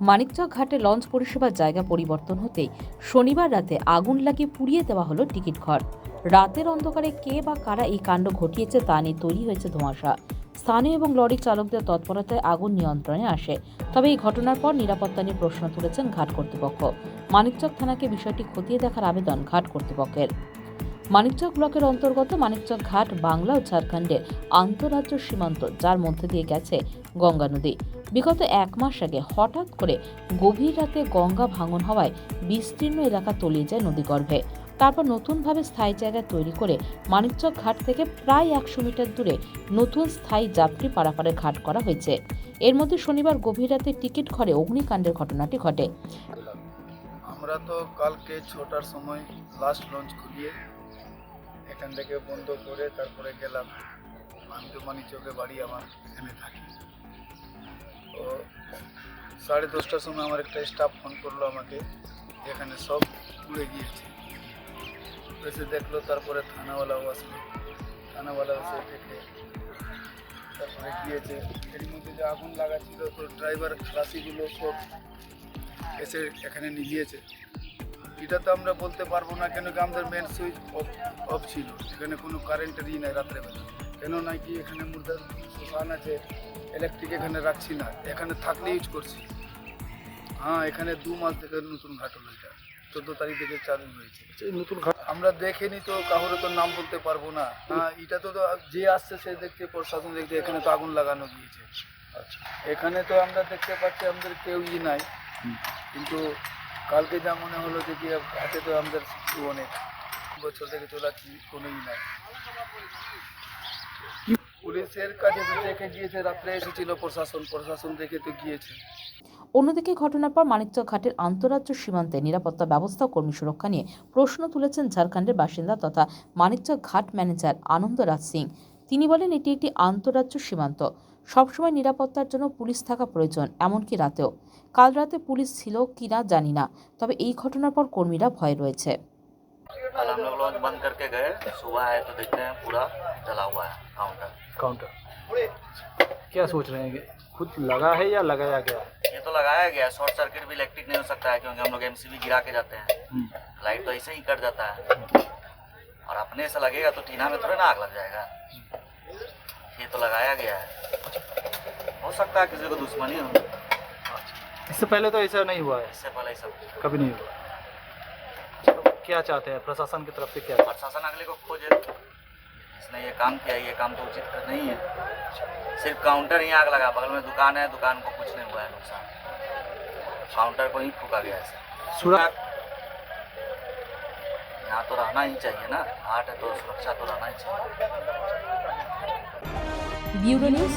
মানিকচক ঘাটে লঞ্চ পরিষেবার জায়গা পরিবর্তন হতেই শনিবার রাতে আগুন লাগিয়ে পুড়িয়ে দেওয়া হলো টিকিট ঘর। রাতের অন্ধকারে কে বা কারা এই কাণ্ড ঘটিয়েছে তা নিয়ে তৈরি হয়েছে ধোঁয়াশা। স্থানীয় এবং লরি চালকদের তৎপরতায় আগুন নিয়ন্ত্রণে আসে। তবে এই ঘটনার পর নিরাপত্তা নিয়ে প্রশ্ন তুলেছেন ঘাট কর্তৃপক্ষ। মানিকচক থানাকে বিষয়টি খতিয়ে দেখার আবেদন ঘাট কর্তৃপক্ষের। মানিকচক ব্লকের অন্তর্গত মানিকচক ঘাট, বাংলা ও ঝাড়খণ্ডের আন্তঃরাজ্য সীমান্ত, যার মধ্যে দিয়ে গেছে গঙ্গা নদী। বিগত এক মাস আগে হঠাৎ করে গভীর রাতে গঙ্গা ভাঙন হওয়ায় বিস্তীর্ণ এলাকা তলিয়ে যায় নদীগর্ভে। তারপর নতুনভাবে স্থায়ী জায়গা তৈরি করে মানিকচক ঘাট থেকে প্রায় একশো মিটার দূরে নতুন স্থায়ী যাত্রী পারাপারের ঘাট করা হয়েছে। এর মধ্যে শনিবার গভীর রাতে টিকিট ঘরে অগ্নিকাণ্ডের ঘটনাটি ঘটে। আমরা তো কালকে ছটার সময় লাস্ট লঞ্চ খুলিয়ে এখান থেকে বন্ধ করে তারপরে গেলাম। আমি তো মানি বাড়ি, আমার এখানে থাকি। সাড়ে দশটার সময় আমার একটা স্টাফ ফোন করল আমাকে এখানে সব উড়ে গিয়েছে। এসে দেখল তারপরে থানাওয়ালাও আসলো। থানাওয়ালা এসে দেখে তারপরে গিয়েছে। এর মধ্যে যে আগুন লাগা ছিল, তো ড্রাইভার খালাসিগুলো সব এসে এখানে নিয়ে গিয়েছে এটা তো আমরা বলতে পারব না কেন কি আমাদের মেন সুইচ অফ অফ ছিল। এখানে কোনো কারেন্টের ই নাই রাত্রেবেলা। কেন নাই কি এখানে মুর্দার শ্মশান আছে ইলেকট্রিক এখানে রাখছি না। এখানে থাকলে ইউজ করছি। হ্যাঁ এখানে দু মাস থেকে নতুন ঘাট হলো এটা। চোদ্দ তারিখ থেকে চালু হয়েছে। নতুন ঘাট আমরা দেখিনি তো কাহরে তো নাম বলতে পারব না। হ্যাঁ এটা তো যে আসছে সে দেখছে প্রশাসন দেখছে এখানে তো আগুন লাগানো গিয়েছে। আচ্ছা। এখানে তো আমরা দেখতে পাচ্ছি আমাদের কেউ ই নাই। কিন্তু কালকে যা মনে হলো যে কি হাতে তো আমাদের অনেক বছর থেকে চলাচ্ছি কোনোই নাই। পুলিশের কাছে গিয়েছে, রাত্রে এসেছিল প্রশাসন প্রশাসন তো গিয়েছে। অন্যদিকে ঘটনার পর মানিকচক ঘাটের আন্তঃরাজ্য সীমান্তে নিরাপত্তা ব্যবস্থা কর্মী সুরক্ষা নিয়ে প্রশ্ন তুলেছেন ঝাড়খণ্ডের বাসিন্দা তথা মানিকচক ঘাট ম্যানেজার আনন্দরাজ সিং। তিনি বলেন, এটি একটি আন্তঃরাজ্য সীমান্ত। সবসময় নিরাপত্তার জন্য পুলিশ থাকা প্রয়োজন, এমনকি রাতেও। কাল রাতে পুলিশ ছিল কিনা জানি না, তবে এই ঘটনার পর কর্মীরা ভয় রয়েছে। कल हम लोग लॉन्च बंद करके गए सुबह आए तो देखते हैं पूरा जला हुआ है काउंटर काउंटर क्या सोच रहे हैं खुद लगा है या लगाया गया है? ये तो लगाया गया शॉर्ट सर्किट भी इलेक्ट्रिक नहीं हो सकता है क्योंकि हम लोग एमसीबी गिरा के जाते हैं। लाइट तो ऐसे ही कट जाता है। और अपने से लगेगा तो टीना में थोड़े ना आग लग जाएगा। ये तो लगाया गया है। हो सकता है किसी को दुश्मनी हो। इससे पहले तो ऐसा नहीं हुआ है। इससे पहले सब। कभी नहीं हुआ। क्या चाहते हैं? प्रशासन की तरफ़ से क्या प्रशासन अगले को खोजे तो। इसने ये काम किया ये काम तो उचित कर नहीं है। सिर्फ़ काउंटर ही आग लगा बगल में दुकान है दुकान को कुछ नहीं हुआ है नुकसान। काउंटर को ही फूका गया है यहाँ तो रहना ही चाहिए ना। हाट है तो सुरक्षा तो रहना ही चाहिए। Bureau news